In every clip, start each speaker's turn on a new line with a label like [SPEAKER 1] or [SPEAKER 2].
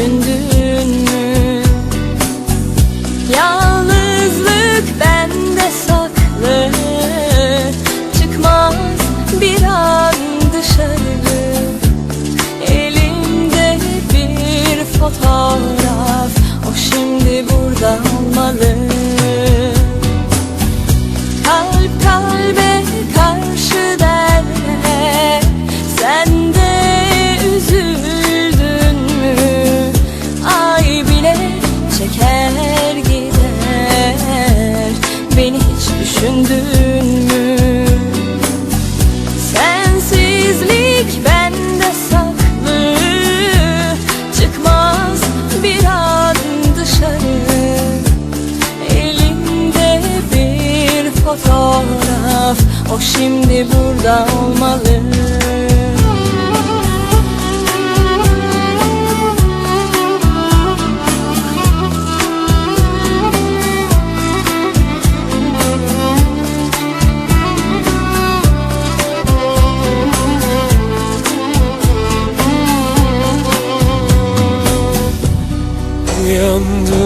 [SPEAKER 1] Geceyi çeker gider. Beni hiç düşündün mü? Sensizlik bende saklı. Çıkmaz bir an dışarı. Elimde bir fotoğraf. O şimdi burada olmalı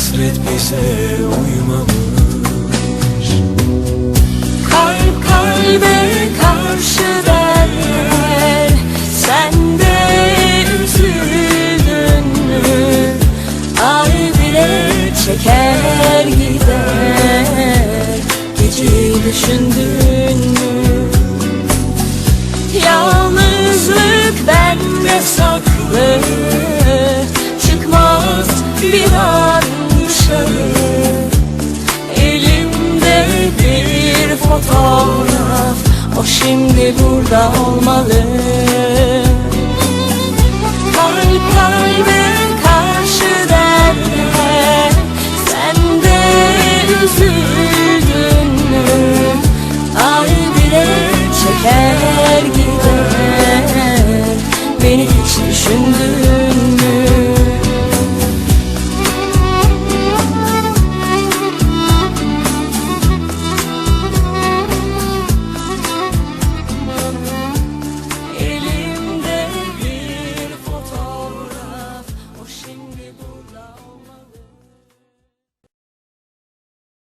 [SPEAKER 2] Hasret bize uymamış.
[SPEAKER 1] Kalp kalbe karşı derler Sen de üzüldün mü? Ay bile çeker gider. Geceyi düşündün mü? Yalnızlık bende saklı. Çıkmaz bir an şimdi burada olmalı. Kalp kalbe karşı derler Sen de üzüldün